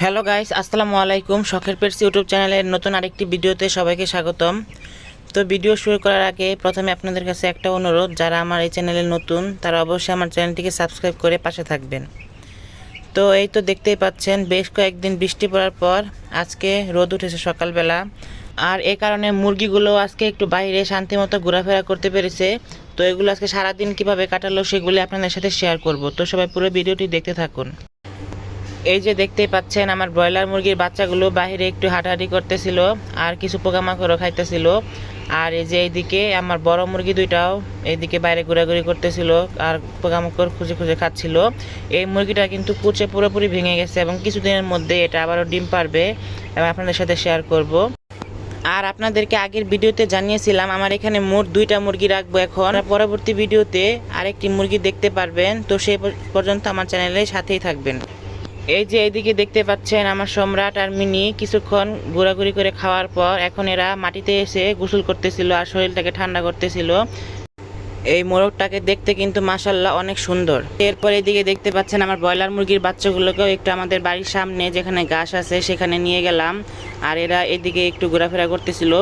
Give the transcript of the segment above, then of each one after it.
Hello guys আসসালামু আলাইকুম শখের পেটস ইউটিউব চ্যানেলের নতুন আরেকটি ভিডিওতে সবাইকে স্বাগতম। তো ভিডিও শুরু করার আগে প্রথমে আপনাদের কাছে একটা অনুরোধ, যারা আমার এই চ্যানেলে নতুন, তারা অবশ্যই আমার চ্যানেলটিকে সাবস্ক্রাইব করে পাশে থাকবেন। তো এই তো দেখতেই পাচ্ছেন, বেশ কয়েকদিন বৃষ্টি পড়ার পর আজকে রোদ উঠেছে সকালবেলা। আর এ কারণে মুরগিগুলো আজকে একটু বাইরে শান্তিমতো ঘোরাফেরা করতে পেরেছে। তো এগুলো আজকে সারাদিন কীভাবে কাটালো সেগুলি আপনাদের সাথে শেয়ার করব। তো সবাই পুরো ভিডিওটি দেখতে থাকুন। এই যে দেখতেই পাচ্ছেন, আমার ব্রয়লার মুরগির বাচ্চাগুলো বাইরে একটু হাঁটাহাঁটি করতেছিল, আর কিছু পোকামাকড়ও খাইতেছিল। আর এই যে এইদিকে আমার বড় মুরগি দুইটাও এইদিকে বাইরে ঘোরাঘুরি করতেছিল আর পোকামাকড় খুঁজে খুঁজে খাচ্ছিল। এই মুরগিটা কিন্তু কুচে পুরোপুরি ভেঙে গেছে এবং কিছুদিনের মধ্যে এটা আবারও ডিম পারবে এবং আপনাদের সাথে শেয়ার করব। আর আপনাদেরকে আগের ভিডিওতে জানিয়েছিলাম, আমার এখানে মোট দুইটা মুরগি রাখব এখন। পরবর্তী ভিডিওতে আরেকটি মুরগি দেখতে পারবেন। তো সেই পর্যন্ত আমার চ্যানেলের সাথেই থাকবেন। এই যে এইদিকে দেখতে পাচ্ছেন আমার সম্রাট আর মিনি কিছুক্ষণ ঘোরাঘুরি করে খাওয়ার পর এখন এরা মাটিতে এসে গোসল করতেছিল আর শরীরটাকে ঠান্ডা করতেছিল। এই মোরগটাকে দেখতে কিন্তু মাসাল্লাহ অনেক সুন্দর। এরপর এদিকে দেখতে পাচ্ছেন আমার ব্রয়লার মুরগির বাচ্চাগুলোকেও একটু আমাদের বাড়ির সামনে যেখানে ঘাস আছে সেখানে নিয়ে গেলাম। আর এরা এদিকে একটু ঘোরাফেরা করতেছিল।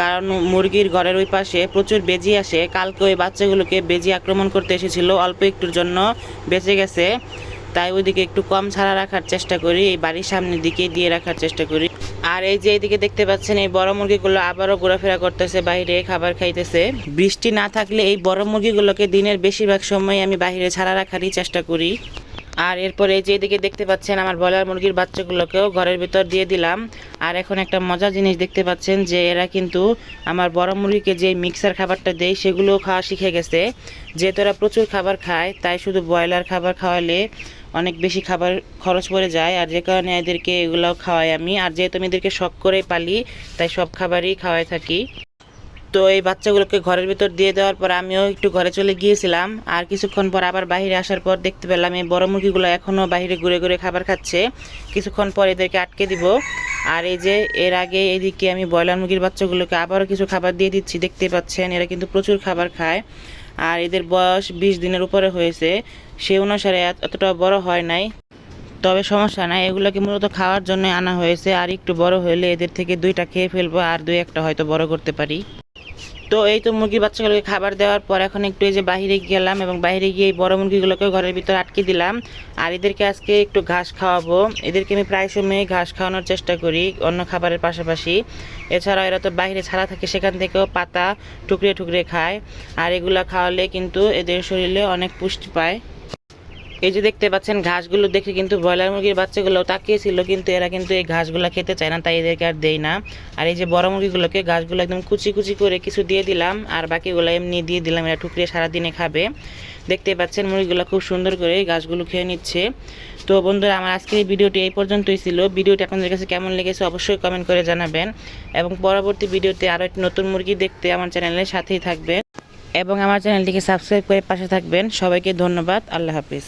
কারণ মুরগির ঘরের ওই পাশে প্রচুর বেজি আসে। কালকে ওই বাচ্চাগুলোকে বেজি আক্রমণ করতে এসেছিল, অল্প একটুর জন্য বেঁচে গেছে। তাই ওইদিকে একটু কম ছাড়া রাখার চেষ্টা করি, এই বাড়ির সামনের দিকে দিয়ে রাখার চেষ্টা করি। আর এই যে এইদিকে দেখতে পাচ্ছেন, এই বড় মুরগিগুলো আবারও ঘোরাফেরা করতেছে, বাইরে খাবার খাইতেছে। বৃষ্টি না থাকলে এই বড় মুরগিগুলোকে দিনের বেশিরভাগ সময় আমি বাইরে ছাড়া রাখারই চেষ্টা করি। আর এরপরে যে এদিকে দেখতে পাচ্ছেন আমার ব্রয়লার মুরগির বাচ্চাগুলোকেও ঘরের ভিতর দিয়ে দিলাম। আর এখন একটা মজার জিনিস দেখতে পাচ্ছেন যে এরা কিন্তু আমার বড় মুরগিকে যে মিক্সার খাবারটা দেয় সেগুলোও খাওয়া শিখে গেছে। যেহেতু এরা প্রচুর খাবার খায়, তাই শুধু ব্রয়লার খাবার খাওয়ালে অনেক বেশি খাবার খরচ পড়ে যায়। আর যে কারণে এদেরকে এগুলোও খাওয়াই আমি। আর যেহেতু আমি এদেরকে শখ করে পালি, তাই সব খাবারই খাওয়াই থাকি। তো এই বাচ্চাগুলোকে ঘরের ভিতর দিয়ে দেওয়ার পর আমিও একটু ঘরে চলে গিয়েছিলাম। আর কিছুক্ষণ পর আবার বাইরে আসার পর দেখতে পেলাম এই বড় মুরগিগুলো এখনও বাইরে ঘুরে ঘুরে খাবার খাচ্ছে। কিছুক্ষণ পর এদেরকে আটকে দিব। আর এই যে এর আগে এদিকে আমি ব্রয়লার মুরগির বাচ্চাগুলোকে আবারও কিছু খাবার দিয়ে দিচ্ছি। দেখতে পাচ্ছেন, এরা কিন্তু প্রচুর খাবার খায়। আর এদের বয়স বিশ দিনের উপরে হয়েছে। সে অনুসারে এত- এতটা বড় হয় নাই। তবে সমস্যা নাই, এগুলোকে মূলত খাওয়ার জন্য আনা হয়েছে। আর একটু বড় হলে এদের থেকে দুইটা খেয়ে ফেলব, আর দুই একটা হয়তো বড় করতে পারি। তো এই তো মুরগির বাচ্চাগুলোকে খাবার দেওয়ার পর এখন একটু এই যে বাইরে গেলাম এবং বাইরে গিয়ে এই বড়ো মুরগিগুলোকে ঘরের ভিতরে আটকে দিলাম। আর এদেরকে আজকে একটু ঘাস খাওয়াবো। এদেরকে আমি প্রায় সময় ঘাস খাওয়ানোর চেষ্টা করি অন্য খাবারের পাশাপাশি। এছাড়াও এরা তো বাইরে ছাড়া থাকে, সেখান থেকেও পাতা টুকরে টুকরে খায়। আর এগুলো খাওয়ালে কিন্তু এদের শরীরে অনেক পুষ্টি পায়। এই যে দেখতে পাচ্ছেন, ঘাসগুলো দেখে কিন্তু ব্রয়লার মুরগির বাচ্চাগুলো তাকিয়েছিল, কিন্তু এরা কিন্তু এই ঘাসগুলো খেতে চায় না, তাই এদেরকে আর দেই না। আর এই যে বড় মুরগিগুলোকে ঘাসগুলো একদম কুচি কুচি করে কিছু দিয়ে দিলাম, আর বাকিগুলো এমনি দিয়ে দিলাম, এরা টুকরিয়ে সারাদিনে খাবে। দেখতে পাচ্ছেন, মুরগিগুলো খুব সুন্দর করে ঘাসগুলো খেয়ে নিচ্ছে। তো বন্ধুরা, আমার আজকের এই ভিডিওটি এই পর্যন্তই ছিল। ভিডিওটি আপনাদের কাছে কেমন লেগেছে অবশ্যই কমেন্ট করে জানাবেন। এবং পরবর্তী ভিডিওতে আরও একটি নতুন মুরগি দেখতে আমার চ্যানেলের সাথেই থাকবেন। এবং আমার চ্যানেলটিকে সাবস্ক্রাইব করে পাশে থাকবেন। সবাইকে ধন্যবাদ। আল্লাহ হাফিজ।